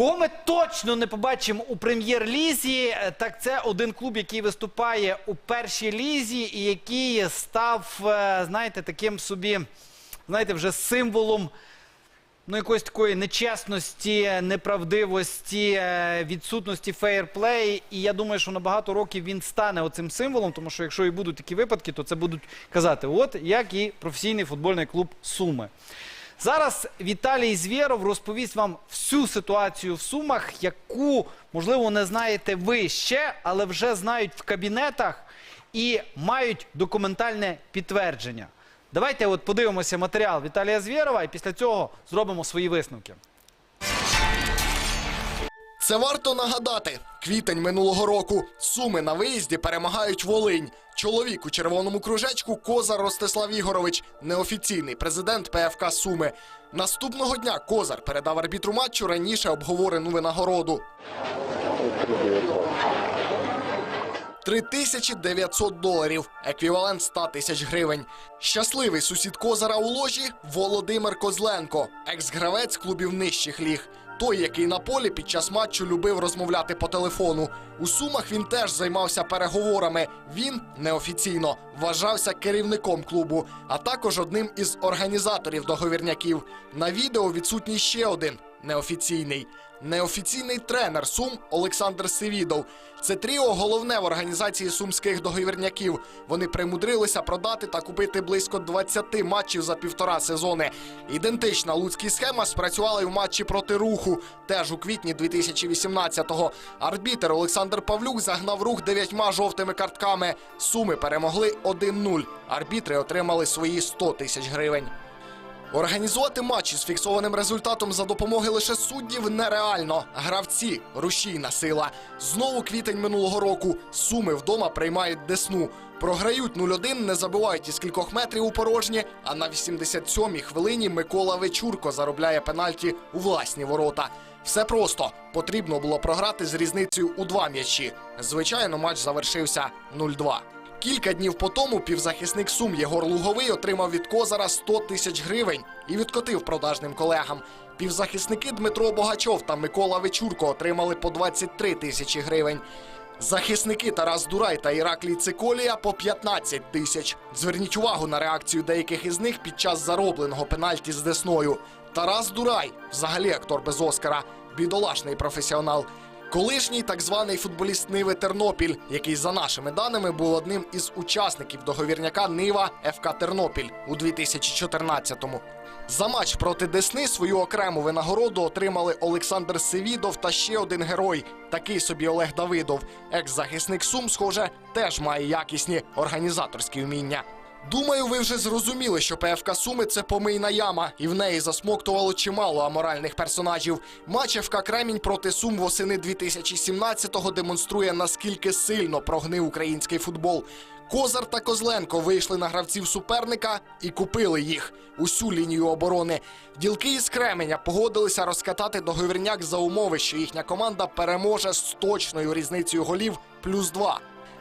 Кого ми точно не побачимо у прем'єр-лізі, е, так це один клуб, який виступає у першій лізі і який став, е, знаєте, таким собі, знаєте, вже символом ну, якоїсь такої нечесності, неправдивості, е, відсутності фейерплей. І я думаю, що на багато років він стане оцим символом, тому що якщо і будуть такі випадки, то це будуть казати, от як і професійний футбольний клуб Суми. Зараз Віталій Звєров розповість вам всю ситуацію в Сумах, яку, можливо, не знаєте ви ще, але вже знають в кабінетах і мають документальне підтвердження. Давайте от подивимося матеріал Віталія Звєрова і після цього зробимо свої висновки. Це варто нагадати. Квітень минулого року. Суми на виїзді перемагають Волинь. Чоловік у червоному кружечку Козар Ростислав Ігорович, неофіційний президент ПФК Суми. Наступного дня Козар передав арбітру матчу раніше обговорену винагороду. 3900 доларів, еквівалент 100 тисяч гривень. Щасливий сусід Козара у ложі Володимир Козленко, екс-гравець клубів нижчих ліг. Той, який на полі під час матчу любив розмовляти по телефону. У сумах він теж займався переговорами. Він неофіційно вважався керівником клубу, а також одним із організаторів договірняків. На відео відсутній ще один неофіційний. Неофіційний тренер Сум Олександр Севідов. Це тріо головне в організації сумських договірняків. Вони примудрилися продати та купити близько 20 матчів за півтора сезони. Ідентична луцькій схема спрацювала й у матчі проти руху, теж у квітні 2018-го. Арбітер Олександр Павлюк загнав рух дев'ятьма жовтими картками. Суми перемогли 1-0. Арбітри отримали свої 100 тисяч гривень. Організувати матчі з фіксованим результатом за допомоги лише суддів нереально. Гравці рушійна сила. Знову квітень минулого року. Суми вдома приймають десну. Програють 0-1, не забувають із кількох метрів у порожні. А на 87-й хвилині Микола Вечурко заробляє пенальті у власні ворота. Все просто потрібно було програти з різницею у два м'ячі. Звичайно, матч завершився 0-2. Кілька днів по тому півзахисник Сум Єгор Луговий отримав від Козара 100 тисяч гривень і відкотив продажним колегам. Півзахисники Дмитро Богачов та Микола Вечурко отримали по 23 тисячі гривень. Захисники Тарас Дурай та Іраклій Циколія по 15 тисяч. Зверніть увагу на реакцію деяких із них під час заробленого пенальті з Десною. Тарас Дурай, взагалі актор без Оскара, бідолашний професіонал. Колишній так званий футболіст Ниви Тернопіль, який за нашими даними був одним із учасників договірняка Нива ФК Тернопіль у 2014-му. За матч проти Десни свою окрему винагороду отримали Олександр Севідов та ще один герой, такий собі Олег Давидов. Екс-захисник Сум, схоже, теж має якісні організаторські вміння. Думаю, ви вже зрозуміли, що ПФК Суми це помийна яма, і в неї засмоктувало чимало аморальних персонажів. Матч ФК Кремінь проти Сум восени 2017-го демонструє наскільки сильно прогнив український футбол. Козар та Козленко вийшли на гравців суперника і купили їх усю лінію оборони. Ділки із Кременя погодилися розкатати договірняк за умови, що їхня команда переможе з точною різницею голів плюс два.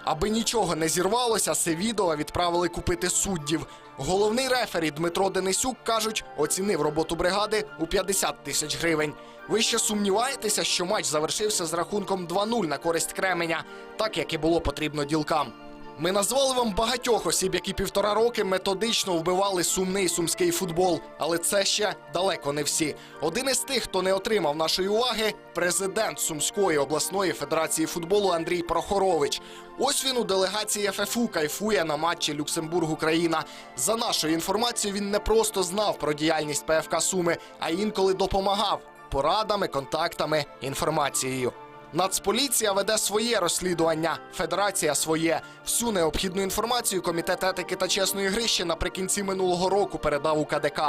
Аби нічого не зірвалося, Севідова відправили купити суддів. Головний рефері Дмитро Денисюк кажуть, оцінив роботу бригади у 50 тисяч гривень. Ви ще сумніваєтеся, що матч завершився з рахунком 2-0 на користь Кременя, так як і було потрібно ділкам. Ми назвали вам багатьох осіб, які півтора роки методично вбивали сумний сумський футбол, але це ще далеко не всі. Один із тих, хто не отримав нашої уваги, президент Сумської обласної федерації футболу Андрій Прохорович. Ось він у делегації ФФУ кайфує на матчі Люксембург-Україна. За нашою інформацією, він не просто знав про діяльність ПФК Суми, а інколи допомагав порадами, контактами, інформацією. Нацполіція веде своє розслідування, федерація своє. Всю необхідну інформацію комітет етики та чесної гри ще наприкінці минулого року передав у КДК.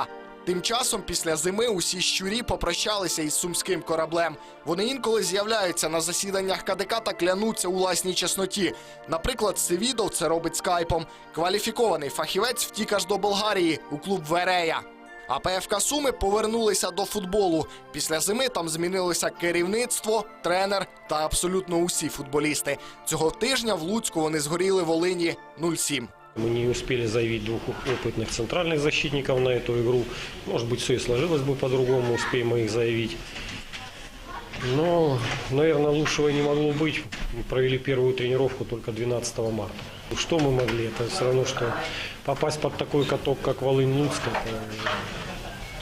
Тим часом, після зими, усі щурі попрощалися із сумським кораблем. Вони інколи з'являються на засіданнях КДК та клянуться у власній чесноті. Наприклад, Севідов це робить скайпом. Кваліфікований фахівець втік аж до Болгарії у клуб Верея. А ПФК Суми повернулися до футболу. Після зими там змінилося керівництво, тренер та абсолютно усі футболісти. Цього тижня в Луцьку вони згоріли Волині 0-7. Мы не успели заявить двух опытных центральных защитников на эту игру. Может быть, все и сложилось бы по-другому, успеем мы их заявить. Но, наверное, лучшего и не могло быть. Мы провели первую тренировку только 12 марта. Что мы могли? Это все равно, что попасть под такой каток, как Волынь-Луцк,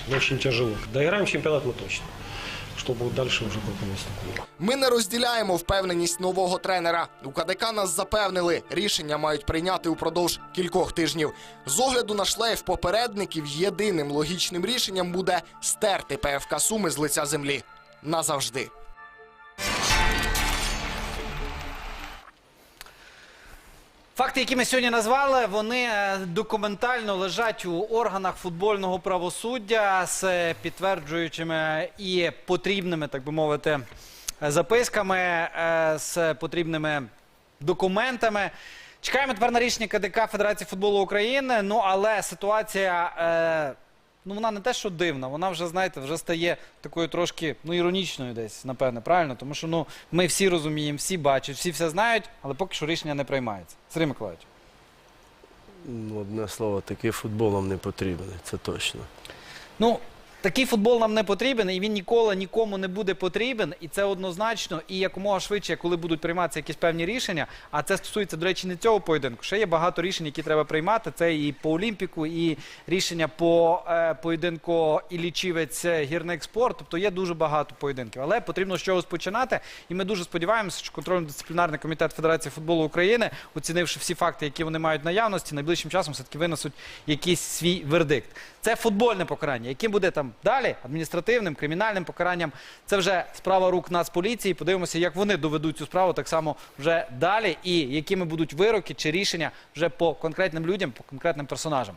это очень тяжело. Доиграем чемпионат мы точно. Что будет дальше, уже по руководству клуба. Ми не розділяємо впевненість нового тренера. У КДК нас запевнили, рішення мають прийняти упродовж кількох тижнів. З огляду на шлейф попередників, єдиним логічним рішенням буде стерти ПФК Суми з лиця землі назавжди. Факти, які ми сьогодні назвали, вони е, документально лежать у органах футбольного правосуддя з е, підтверджуючими і потрібними, так би мовити, е, записками, е, з потрібними документами. Чекаємо тепер на рішення КДК Федерації футболу України. Ну але ситуація. Ну, вона не те, що дивна, вона вже, знаєте, вже стає такою трошки ну, іронічною десь, напевне, правильно? Тому що ну, ми всі розуміємо, всі бачать, всі все знають, але поки що рішення не приймається. Сергій Миколаївич. Ну, Одне слово, такий футболом не потрібен, це точно. Ну, такий футбол нам не потрібен, і він ніколи нікому не буде потрібен, і це однозначно. І якомога швидше, коли будуть прийматися якісь певні рішення, а це стосується, до речі, не цього поєдинку. Ще є багато рішень, які треба приймати. Це і по Олімпіку, і рішення по е, поєдинку Іллічівець гірник спорт. Тобто є дуже багато поєдинків. Але потрібно з чогось починати. І ми дуже сподіваємося, що контрольно-дисциплінарний комітет Федерації футболу України, оцінивши всі факти, які вони мають наявності, найближчим часом все-таки винесуть якийсь свій вердикт. Це футбольне покарання. Яким буде там далі адміністративним, кримінальним покаранням. Це вже справа рук Нацполіції. Подивимося, як вони доведуть цю справу так само вже далі, і якими будуть вироки чи рішення вже по конкретним людям, по конкретним персонажам.